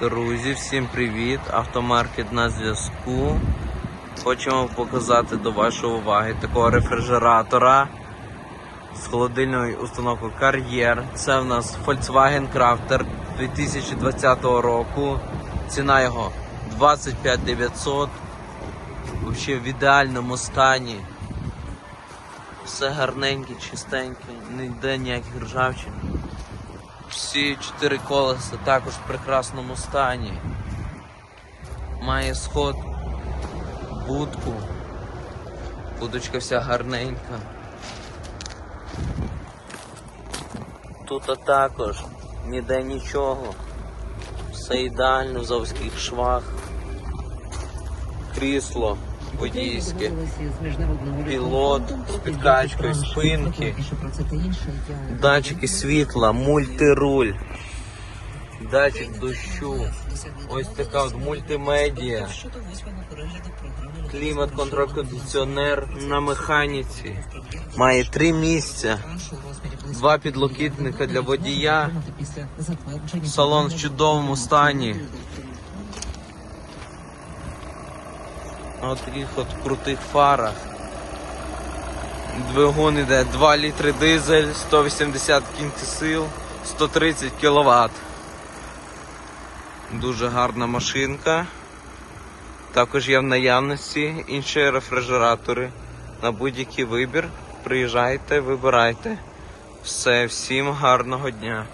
Друзі, всім привіт! Автомаркет на зв'язку. Хочемо показати до вашої уваги такого рефрижератора з холодильною установкою Кар'єр. Це в нас Volkswagen Crafter 2020 року. Ціна його 25 900. Взагалі в ідеальному стані. Все гарненьке, чистеньке, ніде ніяких ржавчин. Всі чотири колеса також в прекрасному стані. Має сход, будку. Будочка вся гарненька. Тут також ніде нічого. Все ідеально в заводських швах. Крісло водійське. Пілот з підкачкою спинки. Датчики світла, мультируль, датчик дощу, ось така от мультимедіа, клімат, контроль, кондиціонер на механіці. Має три місця, два підлокітника для водія, салон в чудовому стані. На таких от крутих фарах. Двигун іде 2 літри дизель, 180 кінських сил, 130 кВт. Дуже гарна машинка. Також є в наявності інші рефрижератори. На будь-який вибір. Приїжджайте, вибирайте. Все, всім гарного дня.